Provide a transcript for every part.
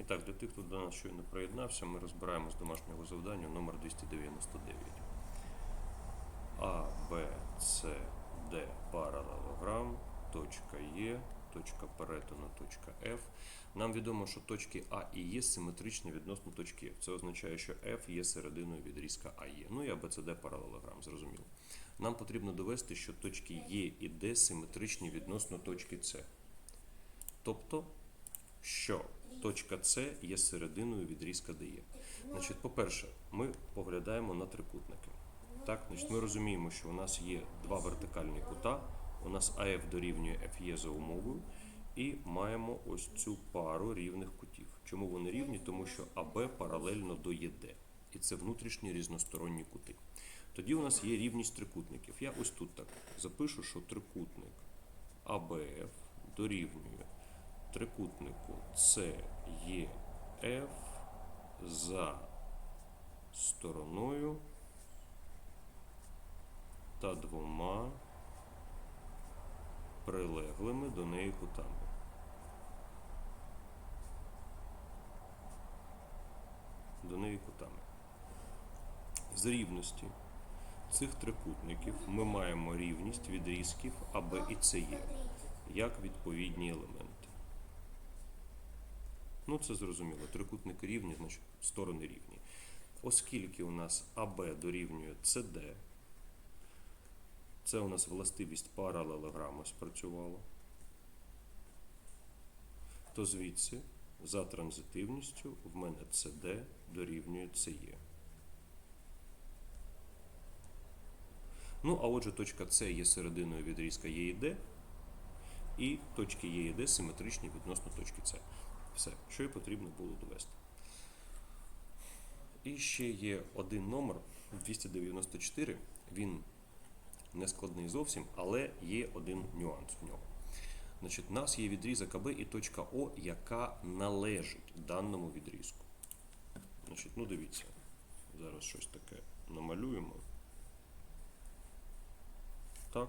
І так, для тих, хто до нас щойно приєднався, ми розбираємо з домашнього завдання номер 299. А, Б, С, Д паралелограм, точка Е, точка перетину, точка F. Нам відомо, що точки А і Е симетричні відносно точки F. Це означає, що F є серединою відрізка АЕ. Ну і АБЦД паралелограм, зрозуміло. Нам потрібно довести, що точки Е і Д симетричні відносно точки С. Тобто, що точка С є серединою відрізка ДЕ. Значить, по-перше, ми поглядаємо на трикутники. Так, значить, ми розуміємо, що у нас є два вертикальні кута, у нас АФ дорівнює FE за умовою, і маємо ось цю пару рівних кутів. Чому вони рівні? Тому що АБ паралельно до ЄД. І це внутрішні різносторонні кути. Тоді у нас є рівність трикутників. Я ось тут так запишу, що трикутник АБФ дорівнює трикутнику CEF за стороною та двома прилеглими до неї кутами. До неї кутами. З рівності цих трикутників ми маємо рівність відрізків АБ і СЕ як відповідні елементи. Ну, це зрозуміло. Трикутники рівні, значить сторони рівні. Оскільки у нас АБ дорівнює СД, це у нас властивість паралелограму спрацювала, то звідси за транзитивністю в мене CD дорівнює CE. Ну, а отже, точка С є серединою відрізка Е і Д, і точки Е і Д симетричні відносно точки С. Все, що і потрібно було довести. І ще є один номер 294. Він не складний зовсім, але є один нюанс в ньому. Значить, у нас є відрізок АБ і точка О, яка належить даному відрізку. Значить, ну дивіться, зараз щось таке намалюємо. Так.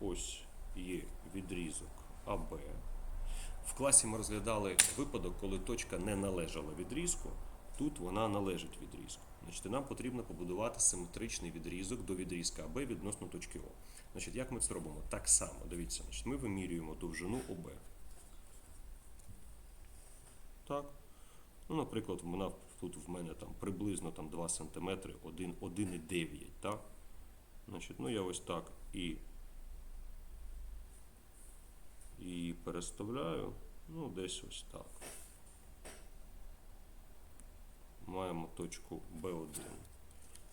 Ось є відрізок АБ. В класі ми розглядали випадок, коли точка не належала відрізку, тут вона належить відрізку. Значить, нам потрібно побудувати симетричний відрізок до відрізка АБ відносно точки О. Значить, як ми це робимо? Так само, дивіться, значить, ми вимірюємо довжину ОБ. Так. Ну, наприклад, вона тут в мене там приблизно там, 2 см 1,9. Значить, ну я ось так і її переставляю, ну десь ось так. Маємо точку B1.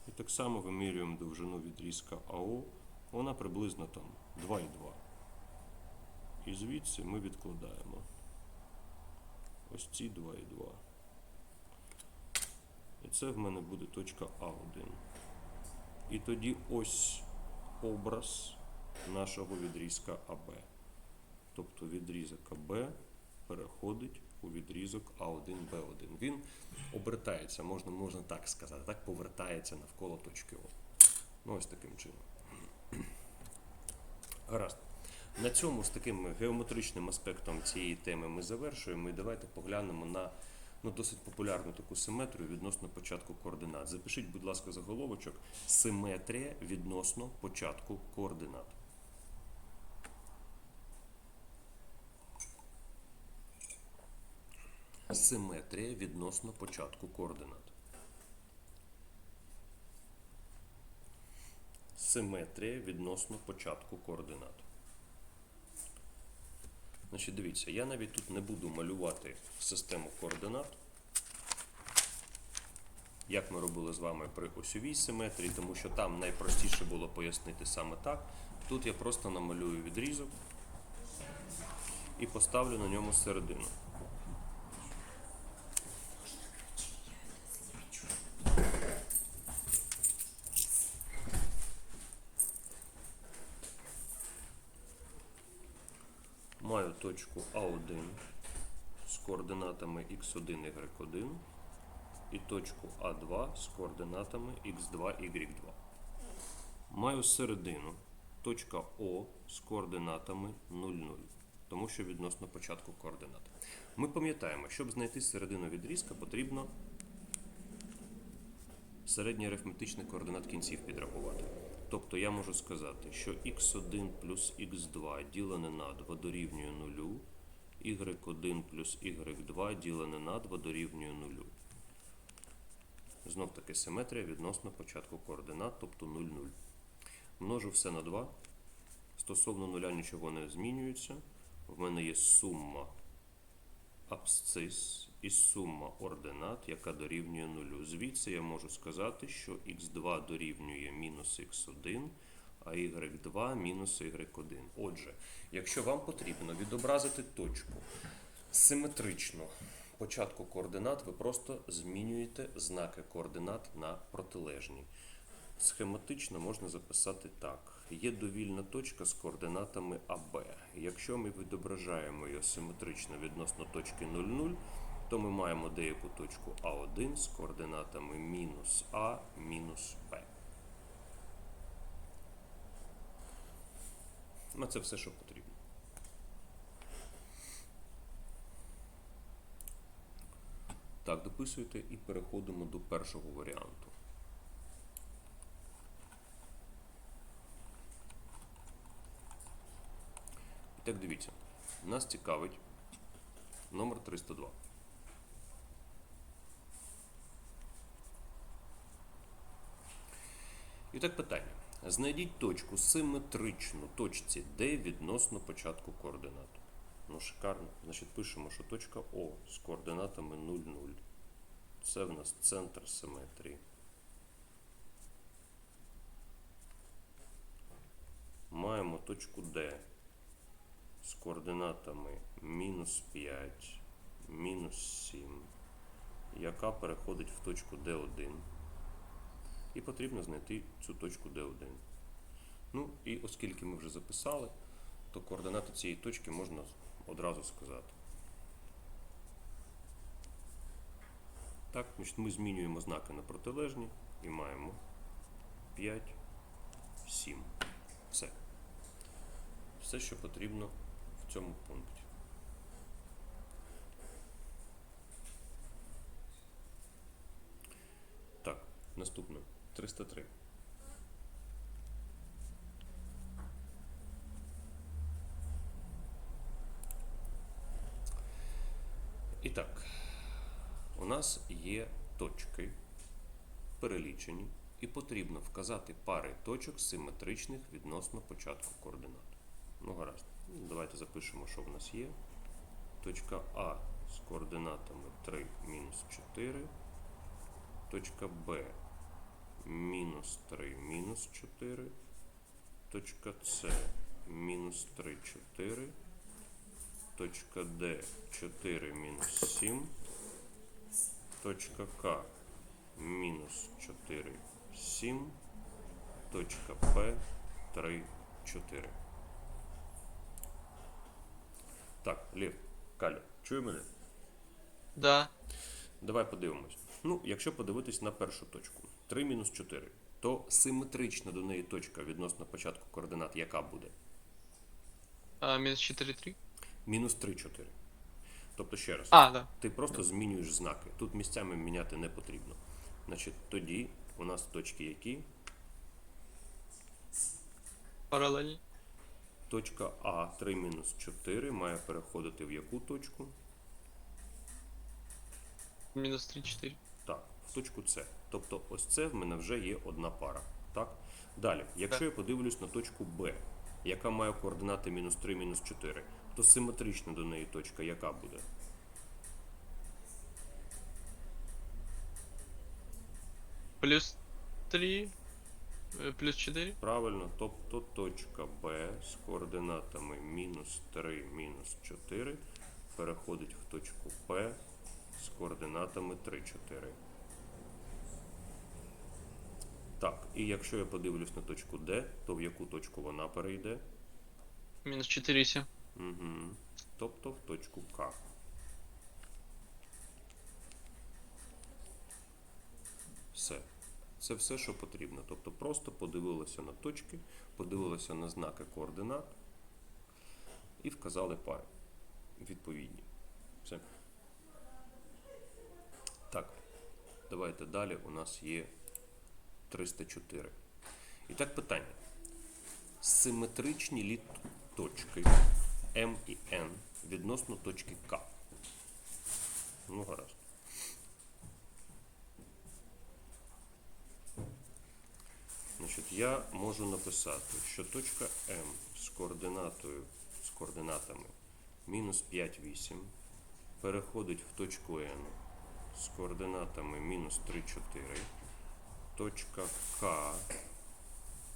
І так само вимірюємо довжину відрізка АО, вона приблизно там 2,2. І звідси ми відкладаємо ось ці 2,2. І це в мене буде точка А1. І тоді ось образ нашого відрізка АБ. Тобто відрізок АБ переходить у відрізок А1, Б1. Він обертається, можна, можна так сказати, так повертається навколо точки О. Ну, ось таким чином. Гаразд. На цьому з таким геометричним аспектом цієї теми ми завершуємо. І давайте поглянемо на ну, досить популярну таку симетрію відносно початку координат. Запишіть, будь ласка, заголовочок симетрія відносно початку координат. Симетрія відносно початку координат. Симетрія відносно початку координат. Значить, дивіться, я навіть тут не буду малювати систему координат, як ми робили з вами при осьовій симетрії, тому що там найпростіше було пояснити саме так. Тут я просто намалюю відрізок і поставлю на ньому середину. Маю точку А1 з координатами x1, y1 і точку А2 з координатами x2, y2. Маю середину точка О з координатами 0,0. тому що відносно початку координат. Ми пам'ятаємо, щоб знайти середину відрізка, потрібно середній арифметичний координат кінців підрахувати. Тобто я можу сказати, що x1 плюс x2 ділене на 2 дорівнює 0, y1 плюс y2 ділене на 2 дорівнює 0. Знов таки симетрія відносно початку координат, тобто 0, 0. Множу все на 2. Стосовно нуля нічого не змінюється. В мене є сума абсцис і сума ординат, яка дорівнює нулю. Звідси я можу сказати, що х2 дорівнює мінус х1, а y2 мінус y1. Отже, якщо вам потрібно відобразити точку симетрично початку координат, ви просто змінюєте знаки координат на протилежні. Схематично можна записати так. Є довільна точка з координатами АБ. Якщо ми відображаємо її симетрично відносно точки 0,0, то ми маємо деяку точку А1 з координатами мінус А, мінус Б. На це все, що потрібно. Так, дописуйте і переходимо до першого варіанту. Так, дивіться, нас цікавить номер 302. І так питання. Знайдіть точку симетричну точці D відносно початку координат. Ну, шикарно. Значить, пишемо, що точка О з координатами 0, 0. Це в нас центр симетрії. Маємо точку D з координатами мінус 5, мінус 7, яка переходить в точку D1. І потрібно знайти цю точку D1. Ну, і оскільки ми вже записали, то координати цієї точки можна одразу сказати. Так, ми змінюємо знаки на протилежні і маємо 5, 7. Все. Все, що потрібно в цьому пункті. Так, наступне. 303. І так, у нас є точки перелічені, і потрібно вказати пари точок симетричних відносно початку координат. Ну, гаразд. Давайте запишемо, що в нас є. Точка А з координатами 3 мінус 4. Точка Б мінус 3 мінус 4. Точка С мінус 3 4. Точка Д 4 мінус 7. Точка К мінус 4 7. Точка П 3 4. Так, Лев, Каля, чує мене? Да. Давай подивимось. Ну, якщо подивитись на першу точку 3 мінус 4, то симетрична до неї точка відносно початку координат, яка буде? А, минус 4, 3. Мінус 3, 4. Тобто ще раз, А, да. ти просто змінюєш знаки. Тут місцями міняти не потрібно. Значить, тоді у нас точки які? Параллельно. Точка А 3 мінус 4 має переходити в яку точку? Минус 3, 4. Так, в точку С. Тобто ось це в мене вже є одна пара. Так? Далі, якщо я подивлюсь на точку Б, яка має координати мінус 3, мінус 4, то симетрична до неї точка яка буде? Плюс 3. Э, Плюс 4. Правильно, тобто точка Б з координатами мінус 3, мінус 4 переходить в точку П з координатами 3, 4. Так, і якщо я подивлюсь на точку Д, то в яку точку вона перейде? Минус 4, 7. Угу. Тобто в точку К. Все. Це все, що потрібно. Тобто просто подивилися на точки, подивилися на знаки координат і вказали пари відповідні. Все. Так, давайте далі. У нас є 304. І так питання. Симетричні лі точки М і N відносно точки К. Ну, гаразд. Значить, я можу написати, що точка М з координатою з координатами мінус 5, 8 переходить в точку N з координатами мінус 3, 4. Точка К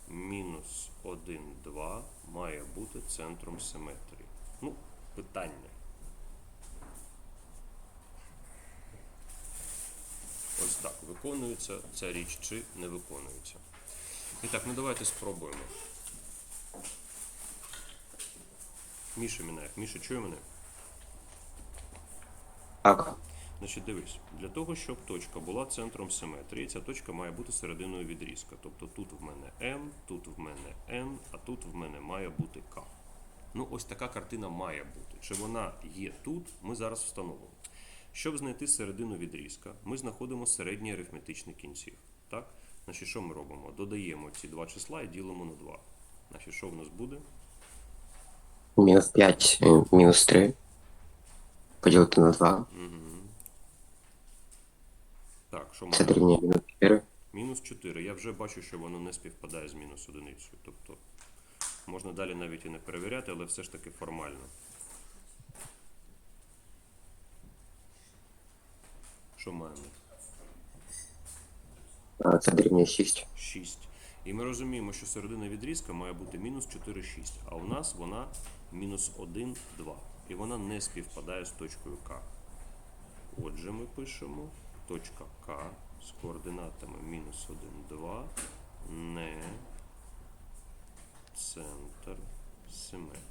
мінус 1, 2 має бути центром симетрії. Ну, питання. Ось так. Виконується ця річ чи не виконується. І так, ну давайте спробуємо. Міша Мінаєв. Міша, чує мене? Так, Значить, дивись, для того, щоб точка була центром симетрії, ця точка має бути серединою відрізка. Тобто тут в мене М, тут в мене N, а тут в мене має бути К. Ну, ось така картина має бути. Чи вона є тут, ми зараз встановимо. Щоб знайти середину відрізка, ми знаходимо середній арифметичний кінців. Так? Значить, що ми робимо? Додаємо ці два числа і ділимо на 2. Значить, що в нас буде? мінус 5, е, мінус 3. Поділити на 2. Так, що Це дорівнює мінус 4. Мінус 4. Я вже бачу, що воно не співпадає з мінус одиницею. Тобто можна далі навіть і не перевіряти, але все ж таки формально. Що маємо? Це дорівнює 6. 6. І ми розуміємо, що середина відрізка має бути мінус 4, 6. А у нас вона мінус 1, 2. І вона не співпадає з точкою К. Отже, ми пишемо точка К з координатами мінус 1, 2 не центр симетрії.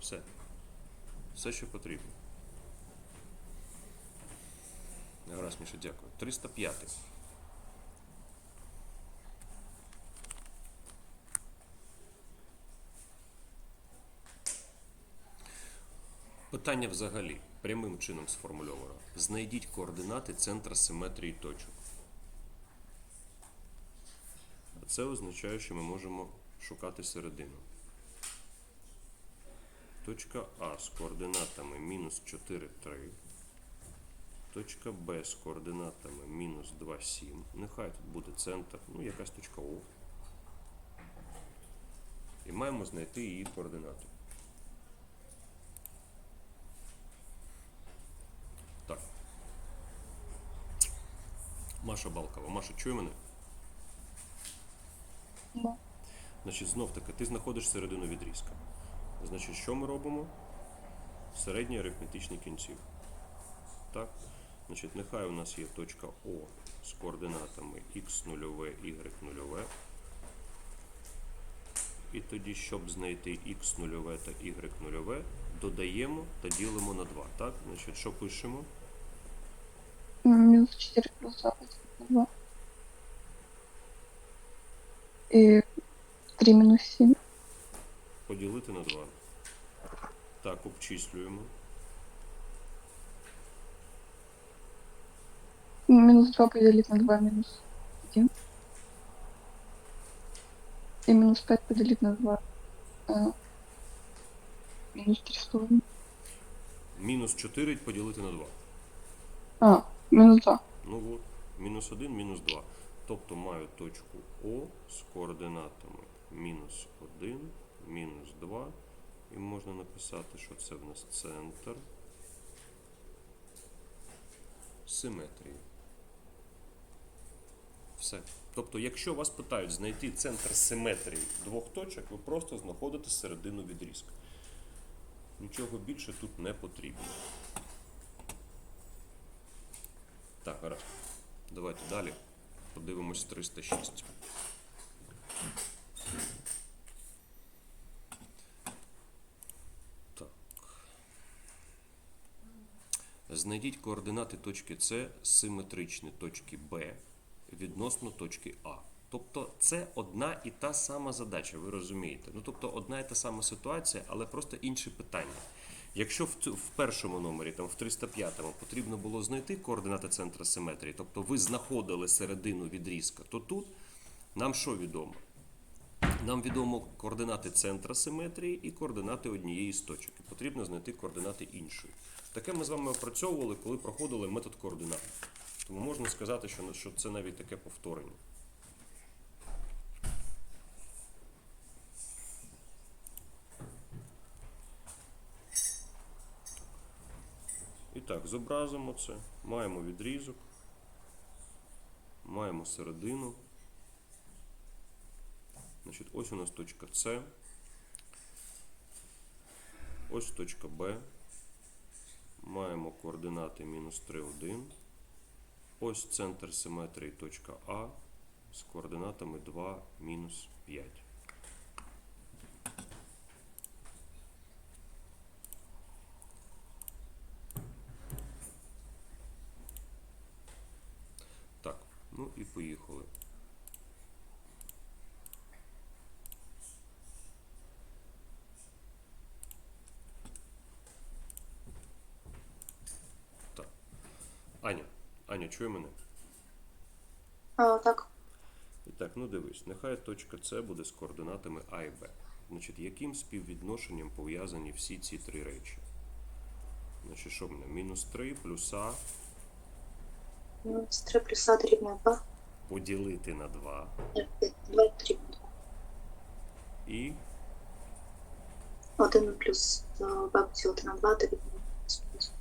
Все. Все, що потрібно. Гаразд, Міша, дякую. 305. Питання взагалі прямим чином сформульовано. Знайдіть координати центра симетрії точок. А Це означає, що ми можемо шукати середину. Точка А з координатами мінус 4, 3. Точка Б з координатами мінус 2, 7. Нехай тут буде центр, ну якась точка О. І маємо знайти її координати. Маша Балкова. Маша, чує мене? Да. Значить, знов таки, ти знаходиш середину відрізка. Значить, що ми робимо? Середній арифметичний кінців. Так? Значить, нехай у нас є точка О з координатами x0, y0. І тоді, щоб знайти x0 та y0, додаємо та ділимо на 2. Так? Значить, що пишемо? М, Минус 4 плюс 2 на 2. И 3 минус 7. Поділити на 2. Так, обчислюємо. Минус 2 поделить на 2 минус 1. И минус 5 поделить на 2. А, минус 3 с половиной. Мінус 4 поділити на 2. А, минус 2. Ну от, мінус 1, мінус 2. Тобто маю точку О з координатами мінус 1, мінус 2. І можна написати, що це в нас центр симетрії. Все. Тобто, якщо вас питають знайти центр симетрії двох точок, ви просто знаходите середину відрізка. Нічого більше тут не потрібно. Так, гаразд. Давайте далі. Подивимось 306. Так. Знайдіть координати точки С симетричні точки Б відносно точки А. Тобто це одна і та сама задача, ви розумієте. Ну тобто одна і та сама ситуація, але просто інше питання. Якщо в, в першому номері, там в 305-му, потрібно було знайти координати центра симетрії, тобто ви знаходили середину відрізка, то тут нам що відомо? Нам відомо координати центра симетрії і координати однієї з точок. І потрібно знайти координати іншої. Таке ми з вами опрацьовували, коли проходили метод координат. Тому можна сказати, що, це навіть таке повторення. Так, зобразимо це. Маємо відрізок, маємо середину. Значить, ось у нас точка С. Ось точка Б. Маємо координати мінус 3, 1. Ось центр симетрії точка А з координатами 2, мінус 5. Так, ну і поїхали. Так. Аня, Аня, чує мене? А, так, І так, ну дивись, нехай точка С буде з координатами А і Б. Значить, яким співвідношенням пов'язані всі ці три речі? Значить, що в мене? Мінус 3 плюс А мінус 3 плюс А дорівнює 2, поділити на 2 2 дорівнює 2. і 1 плюс е, Б поділити на 2 дорівнює мінус 5. так.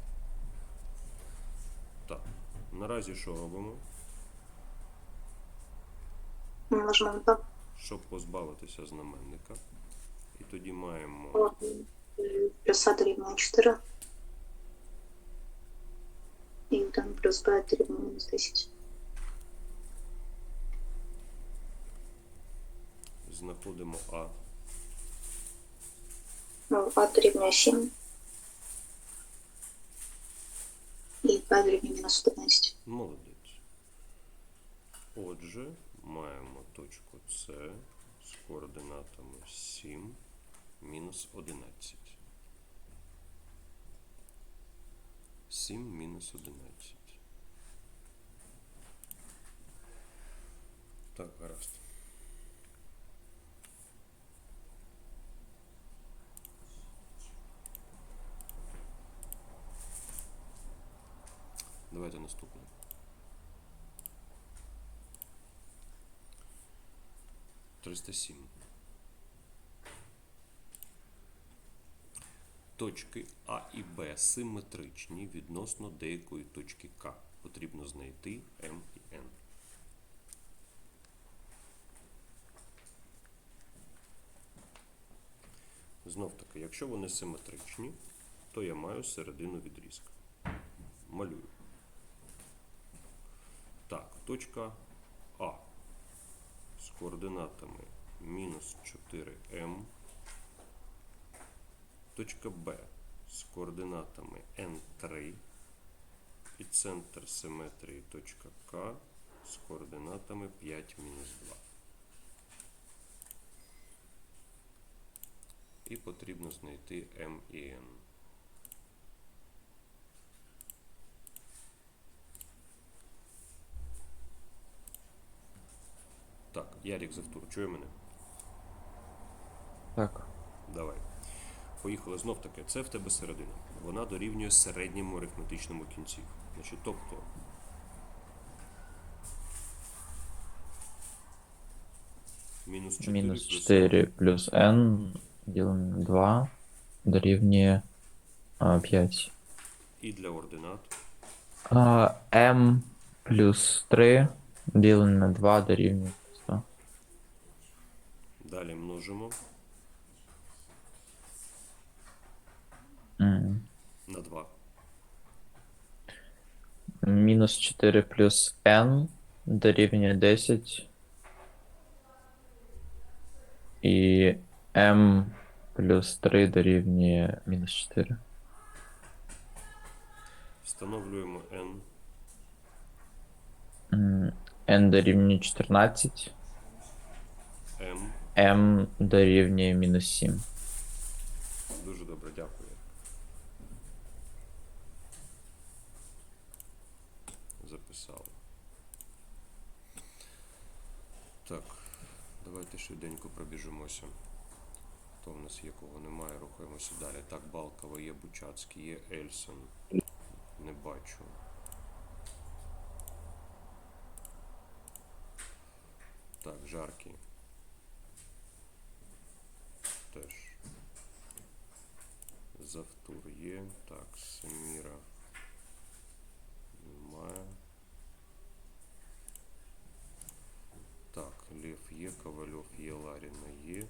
Наразі що робимо? 2 Щоб позбавитися знаменника. І тоді маємо 1 плюс А дорівнює 4. І 1 плюс Б дорівнює мінус 10. знаходимо А. Ну, А дорівнює 7. І дорівнює мінус 11. Молодець. Отже, маємо точку С з координатами 7 мінус 11. 7 мінус 11. Так, гаразд. Давайте наступне. Триста сім. Точки А і Б симетричні відносно деякої точки К. Потрібно знайти М і Н. Знов таки, якщо вони симетричні, то я маю середину відрізка. Малюю. Точка А з координатами мінус 4М. Точка Б з координатами N3 і центр симетрії точка К з координатами 5 мінус 2. І потрібно знайти М і N. Так, Ярік Завтур, чує мене? Так. Давай. Поїхали знов таки. Це в тебе середина. Вона дорівнює середньому арифметичному кінці. Значить, тобто. Мінус 4 Мінус 4 плюс n ділено на 2 дорівнює а, 5. і для ординат. А, m плюс 3 ділено на 2 дорівнює 100. Далі множимо М. на 2. Мінус 4 плюс n дорівнює 10. І m плюс 3 дорівнює мінус 4. Встановлюємо n. М, n дорівнює 14. m дорівнює мінус 7. Дуже добре, дякую. Записали. Так, давайте швиденько пробіжимося. Хто в нас є, кого немає, рухаємося далі. Так, Балкова є Бучацький, є Ельсон. Не бачу. Так, Жаркий. Теж. Завтур є. Так, Семіра. Немає. Так, Лев є, Ковальов є, Ларіна є.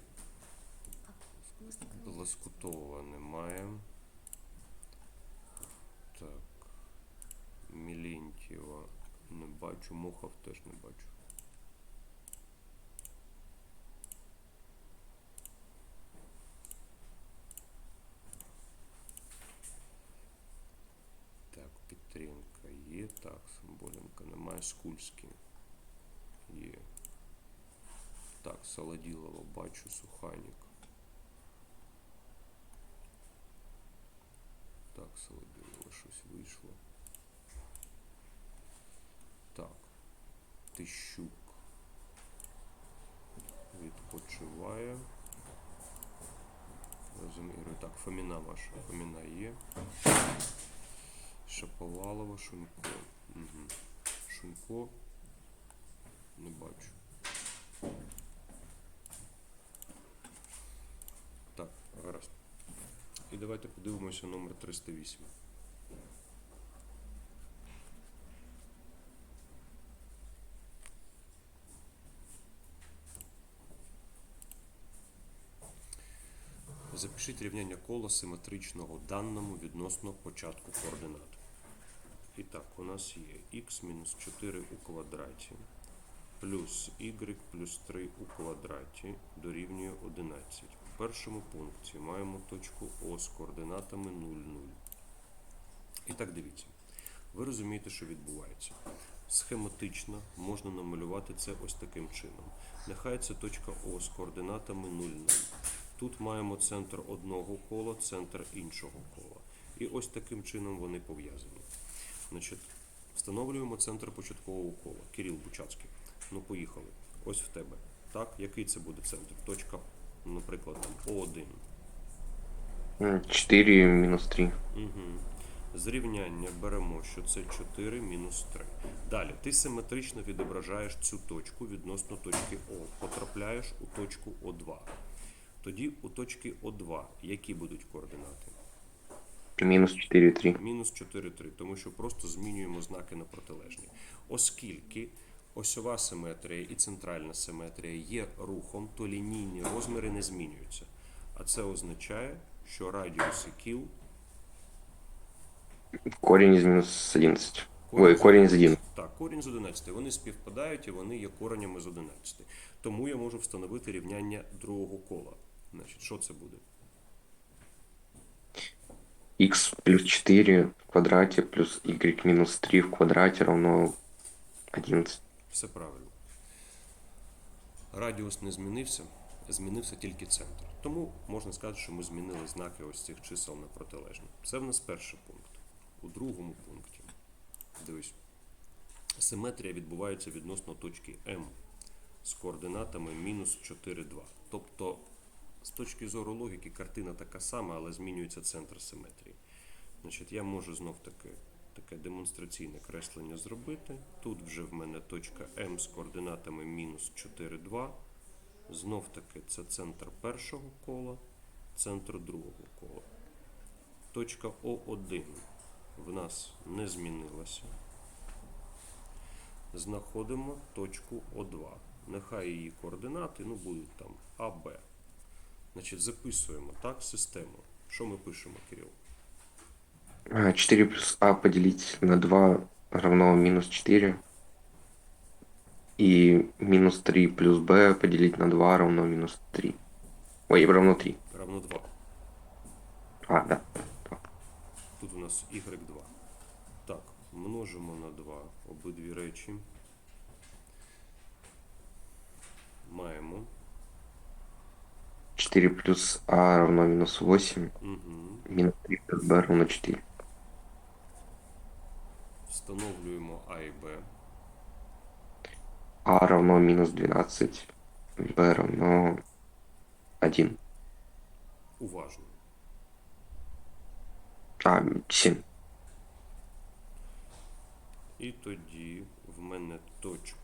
Лоскутова немає. Так. Мілентьєва не бачу, Мохов теж не бачу. Так, Петренка Самболенка немає. Скульський є. Так, Солоділова бачу, Суханік. Так, Солоділова щось вийшло. Так. Тищук відпочиває. Розумію. Так, Фоміна ваша. Фоміна є. Шаповалова, Шунько. Угу. Шунько. Не бачу. Так, гаразд. І давайте подивимося номер 308. Запишіть рівняння кола симетричного даному відносно початку координат. І так, у нас є x мінус 4 у квадраті плюс y плюс 3 у квадраті дорівнює 11. В першому пункті маємо точку О з координатами 0, 0. І так дивіться. Ви розумієте, що відбувається. Схематично можна намалювати це ось таким чином. Нехай це точка О з координатами 0, 0. Тут маємо центр одного кола, центр іншого кола. І ось таким чином вони пов'язані. Значить, встановлюємо центр початкового кола. Кирил Бучацький. Ну, поїхали. Ось в тебе. Так, який це буде центр? Точка, наприклад, там О1. 4 минус 3. Угу. Зрівняння беремо, що це 4 мінус 3. Далі, ти симетрично відображаєш цю точку відносно точки О. Потрапляєш у точку О2. Тоді у точки О2 які будуть координати? Минус 4, 3. Мінус 4, 3, тому що просто змінюємо знаки на протилежні. Оскільки осьова симетрія і центральна симетрія є рухом, то лінійні розміри не змінюються. А це означає, що радіуси кіл Корень из минус 11. Ой, з- корень 1. Так, корінь з 11. Вони співпадають і вони є коренями з 11. Тому я можу встановити рівняння другого кола. Значить, що це буде? X плюс 4 в квадрате плюс y минус 3 в квадрате равно 11. Все правильно. Радіус не змінився, змінився тільки центр. Тому можна сказати, що ми змінили знаки ось цих чисел на протилежні. Це в нас перший пункт. У другому пункті, дивись, симетрія відбувається відносно точки М з координатами мінус 4, 2. Тобто, з точки зору логіки, картина така сама, але змінюється центр симетрії. Значить, я можу знов таки таке демонстраційне креслення зробити. Тут вже в мене точка М з координатами мінус 4, 2. Знов таки це центр першого кола, центр другого кола. Точка О1 в нас не змінилася. Знаходимо точку О2. Нехай її координати ну, будуть там АБ. Значить, записуємо так систему. Що ми пишемо, Кирил? 4 плюс а поделить на 2 равно минус 4. И минус 3 плюс b поделить на 2 равно минус 3. Ой, равно 3. Равно 2. А, да. Тут у нас y2. Так, множимо на 2 обидві речі. Маємо 4 плюс А равно минус 8. Угу. Минус 3 плюс Б равно 4. Встановлюємо А і Б. А равно минус 12. Б равно 1. Уважно. А, 7. І тоді в мене точка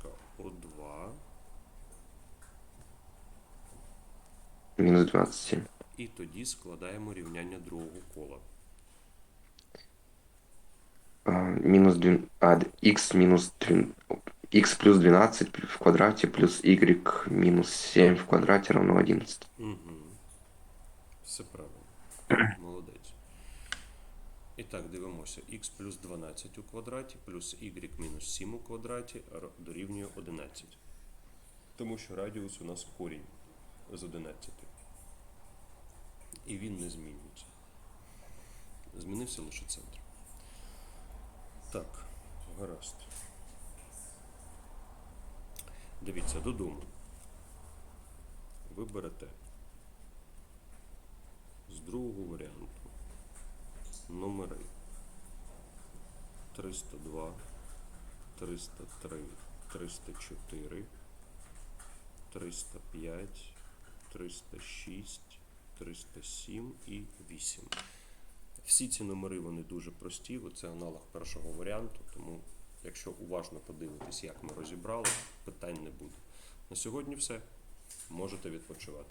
Минус 12, 7. І тоді складаємо рівняння другого кола. А, минус 2, а, д- x минус 3, x плюс 12 в квадрате плюс y минус 7 в квадрате равно 11. Угу. Все правильно. Молодець. І так, дивимося. х плюс 12 у квадраті плюс y мінус 7 у квадраті р- дорівнює 11. Тому що радіус у нас корінь З 11. І він не змінюється. Змінився лише центр. Так, гаразд. Дивіться, додому. Ви берете з другого варіанту номери 302, 303, 304, 305, 306, 307 і 8. Всі ці номери вони дуже прості, це аналог першого варіанту, тому якщо уважно подивитись, як ми розібрали, питань не буде. На сьогодні все. Можете відпочивати.